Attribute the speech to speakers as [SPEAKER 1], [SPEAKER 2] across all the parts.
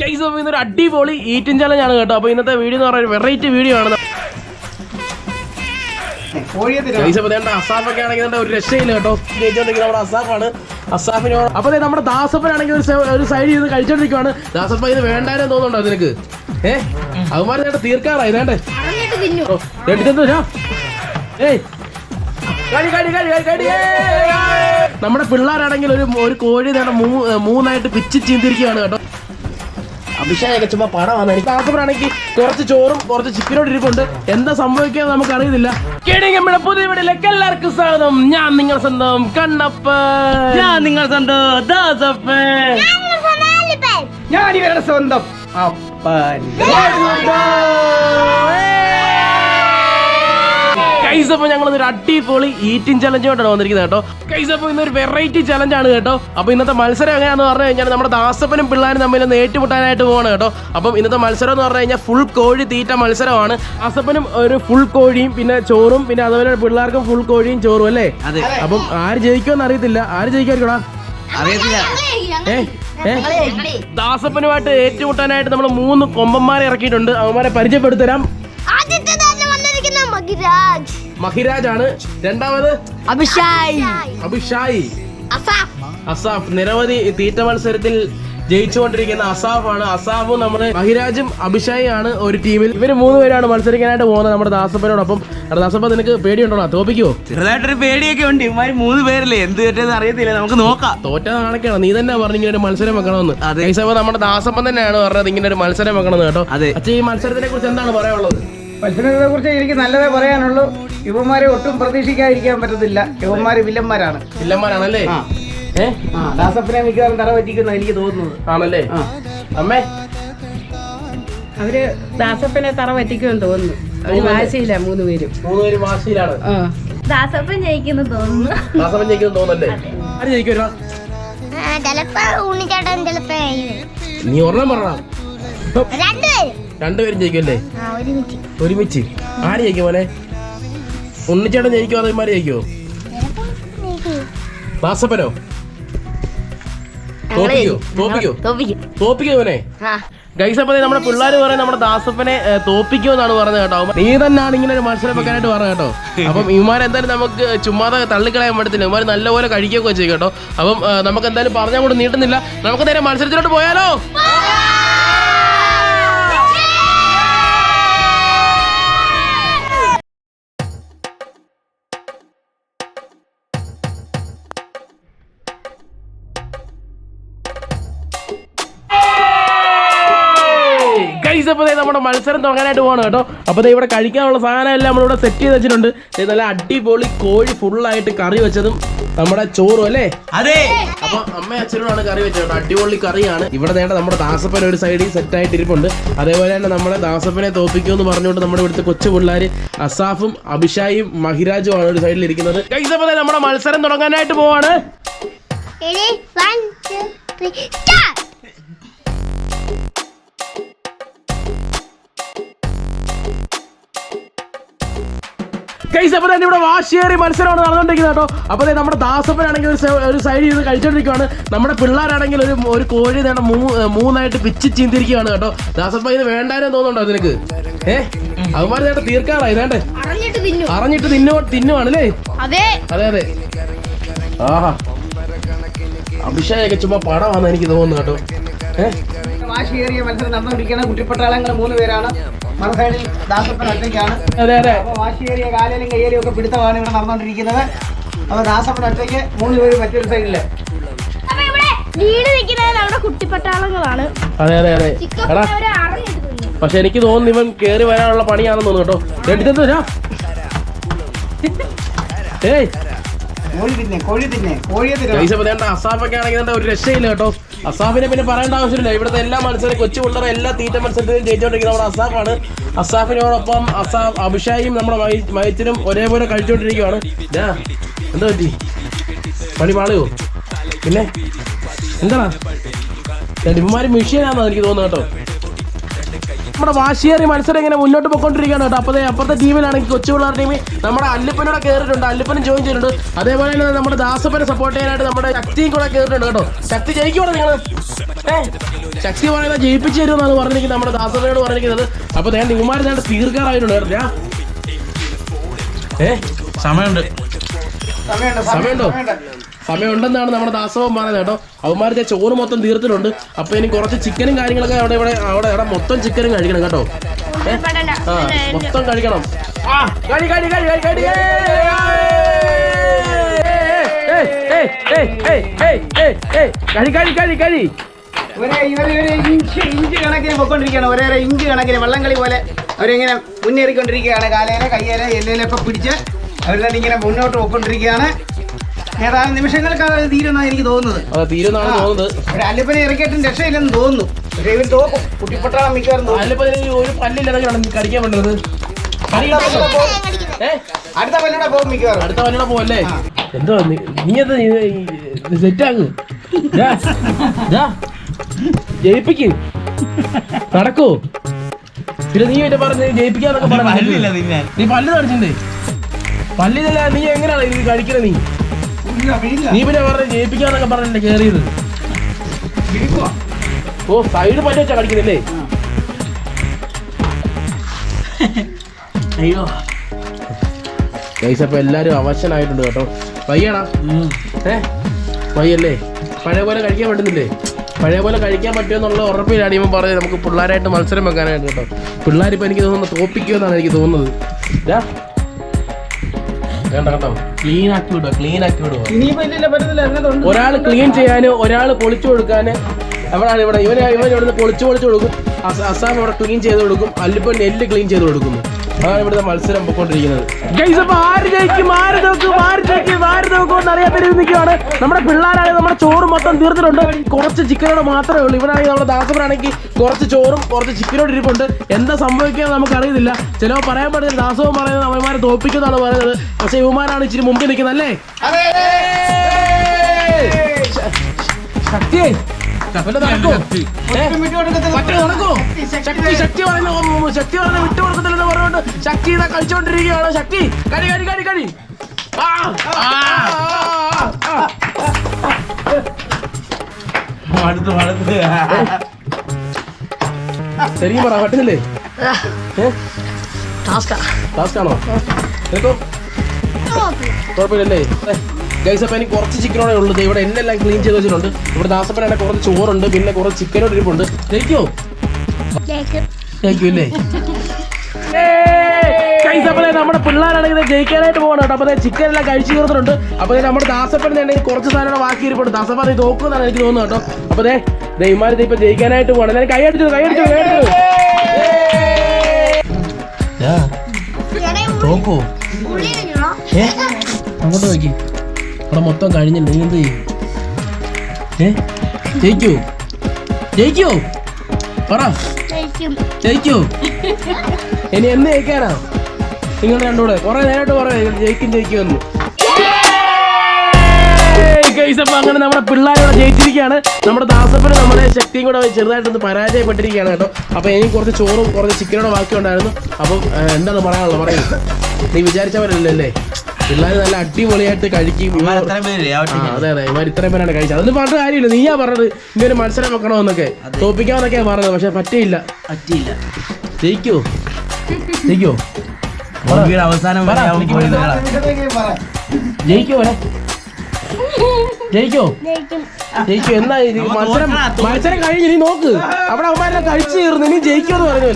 [SPEAKER 1] Guys അപ്പോൾ ഇന്നൊരു അടിപൊളി ചലഞ്ച് ആണ് കേട്ടോ. അപ്പോൾ ഇന്നത്തെ വീഡിയോ എന്ന് പറയുന്നത് വെറൈറ്റി വീഡിയോ ആണ്. ഗൈസ് അപ്പോൾ അസാഫൊക്കെ ആണെങ്കിൽ ഒരു രക്ഷയില്ല കേട്ടോ. നമ്മുടെ കഴിച്ചോണ്ടിരിക്കുവാണ്. ദാസപ്പ ഇത് വേണ്ടാനും തോന്നുന്നുണ്ടോ നിനക്ക്? ഏഹ് അവന്മാർ നേട്ട തീർക്കാറായി! നമ്മുടെ പിള്ളേരാണെങ്കിൽ ഒരു ഒരു കോഴി നേട്ട മൂന്നായിട്ട് പിച്ച് ചീന്തിരിക്കുകയാണ് കേട്ടോ. അഭിഷേകൊക്കെ ചുമ്മാ പണമാണ്. എനിക്ക് ആസപ്പനാണെങ്കിൽ കുറച്ച് ചോറും കുറച്ച് ചിക്കനോട് ഇരിപ്പുണ്ട് എന്താ സംഭവിക്കുക നമുക്ക് അറിയുന്നില്ല കേടിങ്ങമ്മയുടെ പുതിയ വീട്ടിലേക്ക് എല്ലാവർക്കും സ്വാഗതം. ഞാൻ നിങ്ങൾ സ്വന്തം കണ്ണപ്പ
[SPEAKER 2] ഞാൻ നിങ്ങൾ സ്വന്തം ദാസപ്പൻ.
[SPEAKER 3] ഞാൻ ഇവരുടെ സ്വന്തം അപ്പൻ.
[SPEAKER 1] കൈസ് അപ്പോൾ ഞങ്ങൾ ഒരു അടിപൊളി ഈറ്റിംഗ് ചലഞ്ചുമായിട്ടാണ് വന്നിരിക്കുന്നത് കേട്ടോ. കൈസ് അപ്പോൾ ഇന്നൊരു വെറൈറ്റി ചലഞ്ച് ആണ് കേട്ടോ. അപ്പോൾ ഇന്നത്തെ മത്സരം എങ്ങനെയാണെന്ന് പറഞ്ഞു കഴിഞ്ഞാൽ നമ്മുടെ ദാസപ്പനും പിള്ളേരും തമ്മിൽ ഒന്ന് ഏറ്റുമുട്ടാനായിട്ട് പോവാണ് കേട്ടോ. അപ്പം ഇന്നത്തെ മത്സരം എന്ന് പറഞ്ഞു കഴിഞ്ഞാൽ ഫുൾ കോഴി തീറ്റ മത്സരമാണ്. ദാസപ്പനും ഒരു ഫുൾ കോഴിയും പിന്നെ ചോറും പിന്നെ അതുപോലെ പിള്ളേർക്കും ഫുൾ കോഴിയും ചോറും അല്ലേ?
[SPEAKER 2] അതെ.
[SPEAKER 1] അപ്പം ആര് ജയിക്കുമെന്ന് അറിയത്തില്ല. ആര് ജയിക്കായിരിക്കടാ
[SPEAKER 2] അറിയത്തില്ല.
[SPEAKER 1] ഏ? ഏ? ദാസപ്പനുമായിട്ട് ഏറ്റുമുട്ടാനായിട്ട് നമ്മൾ മൂന്ന് കൊമ്പന്മാരെ ഇറക്കിയിട്ടുണ്ട്. അവന്മാരെ പരിചയപ്പെടുത്തരാം.
[SPEAKER 4] ആദ്യത്തെ തന്നെ വന്നിരിക്കുന്ന മകിരാജ്.
[SPEAKER 1] മഹിരാജ് ആണ് രണ്ടാമത്
[SPEAKER 4] അഭിഷായ്.
[SPEAKER 1] അഭിഷായി.
[SPEAKER 4] അസാഫ്.
[SPEAKER 1] അസാഫ്. നിരവധി തീറ്റ മത്സരത്തിൽ ജയിച്ചുകൊണ്ടിരിക്കുന്ന അസാഫ് ആണ് അസാഫും നമ്മുടെ മഹിരാജും അഭിഷായി ആണ് ഒരു ടീമിൽ. ഇവർ മൂന്ന് പേരാണ് മത്സരിക്കാനായിട്ട് പോകുന്നത് നമ്മുടെ ദാസപ്പനോടൊപ്പം. ദാസപ്പ നിനക്ക് പേടിയുണ്ടോ തോപ്പിക്കോ
[SPEAKER 2] ചെറുതായിട്ടൊരു പേടിയൊക്കെ ഉണ്ട്. ഇമാര് മൂന്ന് പേരല്ലേ? എന്ത് പറ്റിയെന്ന് അറിയത്തില്ല. നമുക്ക് നോക്കാം.
[SPEAKER 1] തോറ്റ നാണക്കാണ് നീ തന്നെ പറഞ്ഞു ഇങ്ങനെ ഒരു മത്സരം വെക്കണമെന്ന്.
[SPEAKER 2] അതെ.
[SPEAKER 1] സമയം നമ്മുടെ ദാസപ്പൻ തന്നെയാണ് പറഞ്ഞത് ഇങ്ങനെ ഒരു മത്സരം വെക്കണമെന്ന് കേട്ടോ.
[SPEAKER 2] അതെ.
[SPEAKER 1] അച്ഛൻ ഈ മത്സരത്തിനെ കുറിച്ച് എന്താണ് പറയാനുള്ളത്?
[SPEAKER 3] മത്സരത്തെ കുറിച്ച് എനിക്ക് നല്ലതേ പറയാനുള്ളൂ. യുവന്മാരെ ഒട്ടും പ്രതീക്ഷിക്കാതിരിക്കാൻ പറ്റത്തില്ല. യുവന്മാര് വില്ലന്മാരാണ്.
[SPEAKER 1] വില്ലന്മാരാണല്ലേ?
[SPEAKER 3] ആ. ദാസപ്പനെ മിക്കവാറും തറ പറ്റിക്കുന്ന എനിക്ക് തോന്നുന്നത്.
[SPEAKER 1] ആണല്ലേ. അമ്മേ?
[SPEAKER 5] അവർ ദാസപ്പനെ തറ പറ്റിക്കുമെന്ന് തോന്നുന്നു. അവർ വാശിയില്ല മൂന്ന് പേരും.
[SPEAKER 1] മൂന്ന് പേര് വാശിയിലാണ്
[SPEAKER 4] ദാസപ്പൻ ജയിക്കുന്നു തോന്നുന്നു.
[SPEAKER 1] ദാസപ്പൻ ജയിക്കുന്നു തോന്നല്ലേ ആര്
[SPEAKER 4] ചിലപ്പോ ചിലപ്പോ
[SPEAKER 1] നീ ഒരെണ്ണം പറഞ്ഞ
[SPEAKER 4] രണ്ടുപേരും
[SPEAKER 1] രണ്ടുപേരും ജയിക്കുമല്ലേ?
[SPEAKER 4] ആ ഒരുമിച്ച്.
[SPEAKER 1] ആര് ജയിക്കും മോനെ? ഉണ്ണിച്ചേട്ടൻ ജയിക്കുമോ അതോ ഇമാര് ജയിക്കുമോ ദാസപ്പനോ തോപ്പിക്കോ? തോപ്പിക്കോ? മോനെ
[SPEAKER 4] ആ.
[SPEAKER 1] ഗൈസ് അപ്പൊ നമ്മുടെ പിള്ളേർ പറയാൻ നമ്മുടെ ദാസപ്പനെ തോപ്പിക്കോ എന്നാണ് പറഞ്ഞത് കേട്ടോ. നീ തന്നെയാണ് ഇങ്ങനെ ഒരു മത്സരം വെക്കാനായിട്ട് പറഞ്ഞത് കേട്ടോ. അപ്പം ഇവന്മാരെന്തായാലും നമുക്ക് ചുമ്മാതെ തള്ളിക്കളയാൻ പറ്റത്തില്ല. ഇമാർ നല്ലപോലെ കഴിക്കുകയൊക്കെ ചെയ്യും കേട്ടോ. അപ്പം നമുക്ക് എന്തായാലും പറഞ്ഞാൽ കൂടെ നീട്ടുന്നില്ല. നമുക്ക് നേരെ മത്സരത്തിലോട്ട് പോയാലോ? ഗൈസ് അപ്പോൾ ദേ നമ്മുടെ മത്സരം തുടങ്ങാനായിട്ട് പോകണം കേട്ടോ. അപ്പോൾ ദേ ഇവിടെ കഴിക്കാനുള്ള സാധനം എല്ലാം നമ്മളിവിടെ സെറ്റ് ചെയ്ത് വെച്ചിട്ടുണ്ട്. ദേ നല്ല അടിപൊളി കോഴി ഫുള്ളായിട്ട് കറി വെച്ചതും നമ്മുടെ ചോറും അല്ലേ?
[SPEAKER 2] അതെ.
[SPEAKER 1] അപ്പൊ അമ്മ അച്ഛനോടാണ് കറി വെച്ചത് കേട്ടോ. അടിപൊളി കറിയാണ്. ഇവിടെ നേണ്ട നമ്മുടെ ദാസപ്പൻ ഒരു സൈഡിൽ സെറ്റ് ആയിട്ട് ഇരിപ്പുണ്ട് അതേപോലെ തന്നെ നമ്മുടെ ദാസപ്പനെ തോപ്പിക്കുമെന്ന് പറഞ്ഞുകൊണ്ട് നമ്മുടെ ഇവിടുത്തെ കൊച്ചു പിള്ളേർ അസാഫും അഭിഷായും മഹിരാജും ആണ് ഒരു സൈഡിൽ ഇരിക്കുന്നത്. ഗൈസ് അപ്പോൾ ദേ നമ്മുടെ മത്സരം തുടങ്ങാനായിട്ട് പോവാണ്.
[SPEAKER 4] Ready? One, two, three, start!
[SPEAKER 1] Guys അപ്പോൾ തന്നെ ഇവിടെ വാശിയേറി മത്സരമാണ് നടന്നുകൊണ്ടിരിക്കുന്നത് കേട്ടോ. അപ്പോൾ നമ്മുടെ ദാസപ്പനാണെങ്കിൽ ഒരു സൈഡ് ഒരു സൈഡ് ഇരുന്ന് കഴിച്ചോണ്ടിരിക്കുകയാണ് നമ്മുടെ പിള്ളേരാണെങ്കിൽ ഒരു ഒരു കോഴി തന്നെ മൂന്നായിട്ട് പിച്ച് ചീന്തിരിക്കുകയാണ് കേട്ടോ. ദാസപ്പ ഇത് വേണ്ടാനും തോന്നുന്നുണ്ടോ അതിനക്ക് ഏഹ് അവന്മാർ നേട്ട തീർക്കാറായി വേണ്ടേ
[SPEAKER 4] അറിഞ്ഞിട്ട് തിന്നു.
[SPEAKER 1] അറിഞ്ഞിട്ട് തിന്നു തിന്നുവാണല്ലേ?
[SPEAKER 4] അതെ.
[SPEAKER 1] അതെ അതെ. ആഹാ. അഭിഷേക് ചുമ്മാ പടമാണെന്ന് എനിക്ക് തോന്നുന്നു കേട്ടോ. ഏഹ്
[SPEAKER 3] വാശിയേറിയ മത്സരം നടന്നുകൊണ്ടിരിക്കുന്ന കുട്ടിപ്പട്ടാളങ്ങൾ മൂന്ന് പേരാണ്. ദാസപ്പൻ ഒറ്റയ്ക്കാണ്. അപ്പൊ വാശിയേറിയ കാലിലും കയ്യിലും ഒക്കെ പിടുത്തമാണ് ഇവിടെ നടന്നുകൊണ്ടിരിക്കുന്നത്. അപ്പൊ ദാസപ്പൻ ഒറ്റയ്ക്ക് മൂന്ന് പേര് മറ്റൊരു
[SPEAKER 4] സൈഡിൽ കുട്ടിപ്പട്ടാളങ്ങളാണ്.
[SPEAKER 1] അതെ അതെ പക്ഷെ എനിക്ക് തോന്നുന്നു ഇവൻ കേറി വരാനുള്ള പണിയാണെന്ന് തോന്നുന്നു കേട്ടോ. എടുത്തു വരാ ഏയ്.
[SPEAKER 3] കോഴി തിന്നെ കോഴി തിന്നെ കോഴിയെ തിന്നെ
[SPEAKER 1] അസാഫൊക്കെ ആണെങ്കിൽ ഒരു രക്ഷയില്ല കേട്ടോ. അസാഫിനെ പിന്നെ പറയേണ്ട ആവശ്യമില്ല. ഇവിടുത്തെ എല്ലാ മത്സരം കൊച്ചു പിള്ളേർ എല്ലാ തീറ്റ മത്സരത്തിലും ജയിച്ചുകൊണ്ടിരിക്കുന്ന നമ്മുടെ അസാഫാണ് അസാഫിനോടൊപ്പം അസാഫ് അഭിഷായും നമ്മുടെ മൈ- മൈത്തിനും ഒരേപോലെ കഴിച്ചുകൊണ്ടിരിക്കുകയാണ്. എന്താ പറ്റി? പണി പാളയോ? പിന്നെ? എന്താണ്? ഇവന്മാര് മിഷ്യനാണെന്ന് എനിക്ക് തോന്നുന്നു കേട്ടോ. നമ്മുടെ വാശിയേറി മത്സരം ഇങ്ങനെ മുന്നോട്ട് പോയിക്കൊണ്ടിരിക്കുകയാണ് കേട്ടോ. അപ്പോൾ അപ്പുറത്തെ ടീമിലാണെങ്കിൽ കൊച്ചു പിള്ളേർ ടീമിൽ നമ്മുടെ അല്ലിപ്പനോടെ കയറിയിട്ടുണ്ട് അല്ലിപ്പനും ജോയിൻ ചെയ്തിട്ടുണ്ട്. അതേപോലെ തന്നെ നമ്മുടെ ദാസപ്പനെ സപ്പോർട്ട് ചെയ്യാനായിട്ട് നമ്മുടെ ശക്തിയും കൂടെ കയറിയിട്ടുണ്ട് കേട്ടോ. ശക്തി ജയിക്കുവാണ് നിങ്ങൾ ശക്തി പറയുന്നത് ജയിപ്പിച്ചു തരുമെന്നാണ് പറഞ്ഞിരിക്കുന്നത് നമ്മുടെ ദാസപ്പനോട് പറഞ്ഞിരിക്കുന്നത്. അപ്പോൾ ഞാൻ ഇവന്മാർ ഞാൻ തീർക്കാറായിട്ടുണ്ട് കേട്ടോ. ഞാൻ ഏ?
[SPEAKER 2] സമയമുണ്ടോ?
[SPEAKER 3] സമയമുണ്ട്.
[SPEAKER 1] സമയമുണ്ടെന്നാണ് നമ്മുടെ ദാസവൻ പറയുന്നത് കേട്ടോ. അവന്മാരുടെ ചോറ് മൊത്തം തീർത്തിട്ടുണ്ട്. അപ്പൊ ഇനി കുറച്ച് ചിക്കനും കാര്യങ്ങളൊക്കെ അവിടെ ഇവിടെ അവിടെ ഇവിടെ മൊത്തം ചിക്കനും കഴിക്കണം കേട്ടോ? ആ മൊത്തം കഴിക്കണം. ആ കഴി കഴി കഴി കഴി കഴി. കഴി കഴി കഴി കഴി.
[SPEAKER 3] ഇവരെ ഇവർ ഒരു ഇഞ്ച് ഇഞ്ച് കണക്കിന് പൊക്കൊണ്ടിരിക്കുകയാണ്. ഒരേ ഇഞ്ച് കണക്കിന് വള്ളംകളി പോലെ അവരിങ്ങനെ മുന്നേറിക്കൊണ്ടിരിക്കുകയാണ്. കാലേനെ കയ്യേനെ എല്ലേനെ എല്ലേലൊക്കെ പിടിച്ച് അവരെല്ലാം ഇങ്ങനെ മുന്നോട്ട് പോയിക്കൊണ്ടിരിക്കുകയാണ് ഏതാനും നിമിഷങ്ങൾക്കാണ് അത് തീരുമെന്നാണ് എനിക്ക് തോന്നുന്നത്.
[SPEAKER 1] അതെ തീരുന്നാണ് തോന്നുന്നത്.
[SPEAKER 3] ഒരു അല്ലിപ്പനെ ഇറക്കിയിട്ടും രക്ഷയില്ലെന്ന് തോന്നുന്നു. പക്ഷേ ഇവർ തോക്കും കുട്ടിപ്പട്ടാളം മിക്കവാറും തോക്കും
[SPEAKER 1] അതിലിപ്പോ ഇതിന് ഒരു പല്ലില്ലാതെ കടിക്കാൻ വേണ്ടത്. കടി
[SPEAKER 3] അടുത്ത പല്ലൂടെ പോകും.
[SPEAKER 1] ഏ?
[SPEAKER 3] അടുത്ത പല്ലൂടെ പോകും മിക്കവാറും.
[SPEAKER 1] അടുത്ത വല്ലൂടെ പോവല്ലേ? എന്തോ നീ- നീ എന്താ സെറ്റാക്ക്. ജയിപ്പിക്ക്. നടക്കൂ. പിന്നെ നീ മറ്റേ പറഞ്ഞ് ജയിപ്പിക്കാന്നൊക്കെ
[SPEAKER 2] പല്ലില്ല
[SPEAKER 1] പറഞ്ഞു
[SPEAKER 2] തിന്നാൻ
[SPEAKER 1] നീ പല്ല് കാണിച്ചില്ലേ പല്ലിതല്ല നീ എങ്ങനെയാണ് ഇത് കഴിക്കണേ നീ. നീ പിന്നെ വേറെ ജയിപ്പിക്കാന്നൊക്കെ പറഞ്ഞില്ലേ കേറിയത്. ഓ സൈഡ് പറ്റി വെച്ചാ കളിക്കുന്നില്ലേ?
[SPEAKER 2] അയ്യോ.
[SPEAKER 1] ഗൈസ് അപ്പൊ എല്ലാരും അവശനായിട്ടുണ്ട് കേട്ടോ. വയ്യടാ ഏ? വയ്യല്ലേ പഴയ പോലെ കഴിക്കാൻ പറ്റുന്നില്ലേ? പഴയ പോലെ കഴിക്കാൻ പറ്റുമെന്നുള്ള ഉറപ്പിലാണ് ഇവൻ പറഞ്ഞത്. നമുക്ക് പിള്ളേരായിട്ട് മത്സരം വെക്കാനായിട്ട് കേട്ടോ. പിള്ളേരിപ്പോ എനിക്ക് തോന്നുന്നു തോപ്പിക്കുമെന്നാണ് എനിക്ക് തോന്നുന്നത്. വേണ്ട കേട്ടോ ക്ലീൻ ആക്കി വിടുക ക്ലീൻ ആക്കി വിടുക.
[SPEAKER 3] ഇനിയിപ്പോ ഇല്ലില്ല
[SPEAKER 1] ഒരാൾ ക്ലീൻ ചെയ്യാന് ഒരാൾ പൊളിച്ചു കൊടുക്കാന് എവിടെയാണ് ഇവിടെ? ഇവൻ ഇവൻ ഇവിടുന്ന് പൊളിച്ചു പൊളിച്ചു കൊടുക്കും. അസാം ഇവിടെ ക്ലീൻ ചെയ്ത് കൊടുക്കും. അല്ലിപ്പോ നെല്ല് ക്ലീൻ ചെയ്ത് കൊടുക്കുന്നു. അതാണ് ഇവിടുത്തെ മത്സരം പൊക്കോണ്ടിരിക്കുന്നത് അപ്പൊ ആര് ജയിക്കും? ആര് നോക്കും ആര് ജയിക്കും ആര് നോക്കും എന്ന് അറിയാത്ത രീതിയിൽ നിൽക്കുകയാണ്. നമ്മുടെ പിള്ളേരാണെങ്കിൽ നമ്മുടെ ചോറ് മൊത്തം തീർത്തിട്ടുണ്ട്. കുറച്ച് ചിക്കനോട് മാത്രമേ ഉള്ളൂ. ഇവിടെ ആണെങ്കിൽ നമ്മുടെ ദാസവനാണെങ്കിൽ കുറച്ച് ചോറും കുറച്ച് ചിക്കനോട് ഇരിപ്പുണ്ട്. എന്താ സംഭവിക്കുക നമുക്ക് അറിയത്തില്ല ചിലവ് പറയാൻ പറ്റില്ല. ദാസവും പറയുന്നത് അവന്മാരെ തോപ്പിക്കുന്നതാണ് പറയുന്നത്. പക്ഷെ ഇവന്മാരാണ് ഇച്ചിരി മുമ്പിൽ നിൽക്കുന്നത് അല്ലേ
[SPEAKER 3] അതെ.
[SPEAKER 1] ശക്തി? ശക്തി പറയുന്ന ശക്തി പറയുന്ന വിട്ടു കൊടുക്കത്തില്ലെന്ന് പറഞ്ഞുകൊണ്ട് ശക്തി ഇതാ കളിച്ചോണ്ടിരിക്കുകയാണ്. ശക്തി കടി കടി കടി കടി
[SPEAKER 2] അടുത്ത് അടുത്ത്
[SPEAKER 1] ശരിക്കും പറ പറ്റുന്നില്ലേ? ടാസ്കാണോ കുഴപ്പമില്ലല്ലേ? ഗൈസ് അപ്പം എനിക്ക് കുറച്ച് ചിക്കനോടെ ഉള്ളത് ഇവിടെ എന്നെല്ലാം ക്ലീൻ ചെയ്ത് വെച്ചിട്ടുണ്ട്. ഇവിടെ ദാസപ്പനാണ് കുറച്ച് ചോറുണ്ട് പിന്നെ കുറച്ച് ചിക്കനോട് ഇരിപ്പുണ്ട്. ജയിക്കോ ജയിക്കൂല്ലേ ഗൈസ് അപ്പോൾ നമ്മുടെ പിള്ളേരാണെങ്കിൽ ജയിക്കാനായിട്ട് പോകണം കേട്ടോ. അപ്പോൾ ചിക്കൻ എല്ലാം കഴിച്ചു തീർന്നിട്ടുണ്ട് അപ്പോൾ ദേ നമ്മുടെ ദാസപ്പൻ കുറച്ച് സാധനം കൂടെ ബാക്കി ഇരിപ്പുണ്ട്. ദാസപ്പൻ അത് നോക്കുന്നതാണ് എനിക്ക് തോന്നുന്നത് കേട്ടോ. അപ്പോൾ ദേ ദൈമാരി ഇപ്പൊ ജയിക്കാനായിട്ട് പോകണം ഞാൻ കൈ അടിച്ചു കൈ അടിച്ചു കൈ അടിച്ചു. തോക്കോ ഏ? അങ്ങോട്ട് നോക്കി. അവിടെ മൊത്തം കഴിഞ്ഞില്ല? നീ എന്ത് ചെയ്യും? ഏ? ജയിക്കോ. ജയിക്കോ. പറ. ജയിക്കോ. ഇനി എന്ന് ജയിക്കാനാ? നിങ്ങൾ രണ്ടുകൂടെ കുറെ നേരമായിട്ട് പറയാം ജയിക്കും ജയിക്കുമെന്ന് അപ്പൊ അങ്ങനെ നമ്മുടെ പിള്ളേരോട് ജയിച്ചിരിക്കുകയാണ്. നമ്മുടെ ദാസപ്പന് നമ്മുടെ ശക്തിയും കൂടെ ചെറുതായിട്ടൊന്ന് പരാജയപ്പെട്ടിരിക്കുകയാണ് കേട്ടോ. അപ്പൊ എനിക്ക് കുറച്ച് ചോറും കുറച്ച് ചിക്കനോടെ ബാക്കി ഉണ്ടായിരുന്നു. അപ്പം എന്താണ് പറയാനുള്ളത് പറയൂ. നീ വിചാരിച്ചവരല്ലേ പിള്ളേർ നല്ല അടിപൊളിയായിട്ട് കഴിക്കും. അതെ അതെ. ഇവർ ഇത്രയും പേരാണ് കഴിച്ചത്. അതൊന്നും പറഞ്ഞ കാര്യമില്ല. നീയാ പറഞ്ഞത് ഇങ്ങനെ മത്സരം വെക്കണമെന്നൊക്കെ. തോപ്പിക്കാന്നൊക്കെയാ പറഞ്ഞത്. പക്ഷെ പറ്റിയില്ല.
[SPEAKER 2] പറ്റിയില്ല.
[SPEAKER 1] ജയിക്കോ? ജയിക്കോ?
[SPEAKER 2] തോൽവിയുടെ അവസാനം വരെ അവൻ പോയി. നേടാം.
[SPEAKER 1] ജയിക്കോ ജയിക്കോ? ജയിക്കോ. എന്നാ ഇത്
[SPEAKER 2] നമ്മ
[SPEAKER 1] മത്സരം. മത്സരം കഴിഞ്ഞ് നീ നോക്ക്. അവിടെ അവന്മാരെല്ലാം കഴിച്ചു തീർന്നു ഇനി ജയിക്കുമെന്ന് പറഞ്ഞു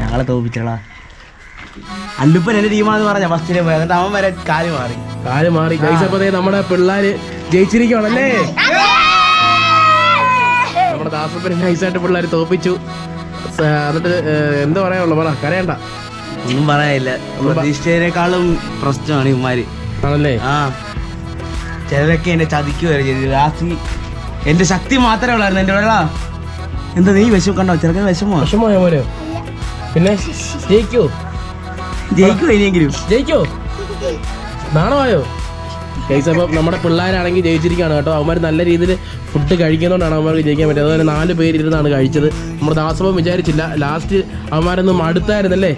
[SPEAKER 2] ഞങ്ങളെ തോപ്പിച്ചോളാ അല്ലുപ്പൻ എന്റെ ടീമാണെന്ന് പറഞ്ഞ ഫസ്റ്റിലെ പോയത് എന്നിട്ട് അവൻ വരെ കാൽ മാറി.
[SPEAKER 1] കാര്യം മാറി. ജയിച്ചപ്പോ നമ്മുടെ പിള്ളേര് ജയിച്ചിരിക്കണല്ലേ നമ്മുടെ ദാസപ്പൻ നൈസായിട്ട് പിള്ളേര് തോപ്പിച്ചു. എന്നിട്ട് എന്താ പറയാനുള്ളു? പറ കരയണ്ട.
[SPEAKER 2] ഒന്നും പറയാനില്ല. പ്രതീക്ഷേക്കാളും പ്രശ്നമാണ് ഇമാര്
[SPEAKER 1] ആണല്ലേ?
[SPEAKER 2] ആ. ചിലരൊക്കെ എന്നെ ചതിക്കുവരെ ചെയ്തു രാത്രി എന്റെ ശക്തി മാത്രമേ ഉള്ളായിരുന്നു. എന്റെ വെള്ള. എന്താ നീ വിഷം കണ്ടോ? ചെറുക്കൻ വിഷമോ
[SPEAKER 1] വിഷമോയോ മോനോ? പിന്നെ ജയിക്കോ?
[SPEAKER 2] ജയിക്കോ ഇനിയെങ്കിലും?
[SPEAKER 1] ജയിക്കോ? നാണമായോ? ഗൈസ് അപ്പം നമ്മുടെ പിള്ളേരാണെങ്കിൽ ജയിച്ചിരിക്കുകയാണ് കേട്ടോ. അവന്മാർ നല്ല രീതിയിൽ ഫുഡ് കഴിക്കുന്നതുകൊണ്ടാണ് അവന്മാർക്ക് ജയിക്കാൻ പറ്റിയത്. അതുപോലെ നാല് പേരിരുന്നാണ് കഴിച്ചത്. നമ്മുടെ ദാസപ്പം വിചാരിച്ചില്ല. ലാസ്റ്റ് അവന്മാരൊന്നും മടുത്തായിരുന്നല്ലേ?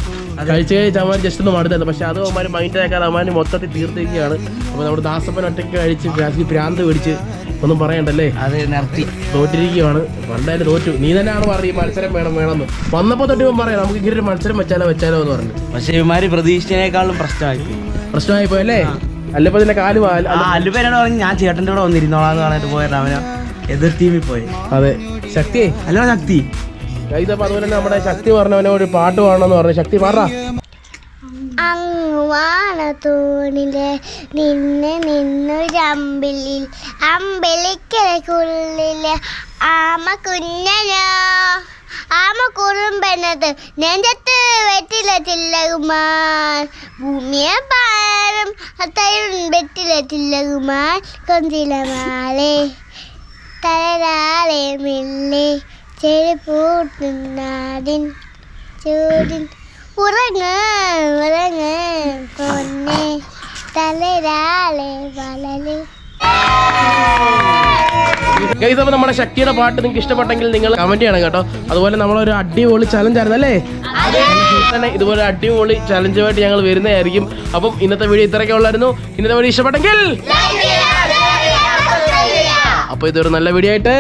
[SPEAKER 1] കഴിച്ച് കഴിച്ച് അവന്മാർ ജസ്റ്റ് ഒന്ന് മടുത്തായിരുന്നു. പക്ഷേ അത് അവന്മാർ മൈൻഡ് ആക്കാതെ അവന്മാർ മൊത്തത്തിൽ തീർത്തിരിക്കുകയാണ്. അപ്പോൾ നമ്മുടെ ദാസപ്പൻ ഒറ്റയ്ക്ക് കഴിച്ച് ഭ്രാന്ത് പിടിച്ച് ഒന്നും പറയണ്ടല്ലേ?
[SPEAKER 2] അത് നിർത്തി.
[SPEAKER 1] തോറ്റിരിക്കുകയാണ്. പണ്ടായാലും തോറ്റു. നീ തന്നെയാണ് പറഞ്ഞത് ഈ മത്സരം വേണം വേണമെന്ന്? വന്നപ്പോൾ തൊട്ട് ഇവൻ പറയാം നമുക്ക് ഇങ്ങനെ ഒരു മത്സരം വെച്ചാലോ വെച്ചാലോ എന്ന് പറഞ്ഞു
[SPEAKER 2] പക്ഷേ ഇവന്മാര് പ്രതീക്ഷിച്ചതിനേക്കാളും പ്രശ്നമായി.
[SPEAKER 1] പ്രശ്നമായി പോയല്ലേ? അല്ലപ്പോ
[SPEAKER 2] കാൽ അല്ലുപേരാണ് പറഞ്ഞു ഞാൻ ചേട്ടന്റെ കൂടെ വന്നിരുന്നോളാന്ന് പറഞ്ഞിട്ട് പോയത് അവന്. എതിർ ടീമിൽ പോയി.
[SPEAKER 1] അതെ. ശക്തി?
[SPEAKER 2] അല്ല ശക്തി.
[SPEAKER 1] ഇതപ്പോ അതുപോലെ തന്നെ നമ്മുടെ ശക്തി പറഞ്ഞവനെ ഒരു പാട്ട് പാടണമെന്ന് പറഞ്ഞു. ശക്തി പാടാ.
[SPEAKER 4] അങ്ങുവാണ നിന്ന് നിന്നു നിന്നൊരമ്പിളിൽ അമ്പിളിക്കരക്കുള്ളിൽ ആമ കുഞ്ഞനോ ஆம குறும்பெனது நெஞ்சத்து வெற்றில தில்லகுமான் பூமியை பாரம் அத்தையும் வெற்றில தில்லகுமான் கொஞ்சில மாலே தலையாலே மில்லே செருப்பூட்டு நாடின் சூடின் உறங்க உறங்க பொன்னே தலையாலே வளரு
[SPEAKER 1] ഗൈസ് അപ്പോൾ നമ്മുടെ ശക്തിയുടെ പാട്ട് നിങ്ങൾക്ക് ഇഷ്ടപ്പെട്ടെങ്കിൽ നിങ്ങൾ കമന്റ് ചെയ്യണം കേട്ടോ. അതുപോലെ നമ്മൾ ഒരു അടിപൊളി ചലഞ്ച് ആയിരുന്നു അല്ലേ? തന്നെ ഇതുപോലെ അടിപൊളി ചലഞ്ചുമായിട്ട് ഞങ്ങൾ വരുന്നതായിരിക്കും. അപ്പം ഇന്നത്തെ വീഡിയോ ഇത്രയൊക്കെ ഉള്ളായിരുന്നു. ഇന്നത്തെ വീഡിയോ ഇഷ്ടപ്പെട്ടെങ്കിൽ അപ്പോൾ ഇതൊരു നല്ല വീഡിയോ ആയിട്ട്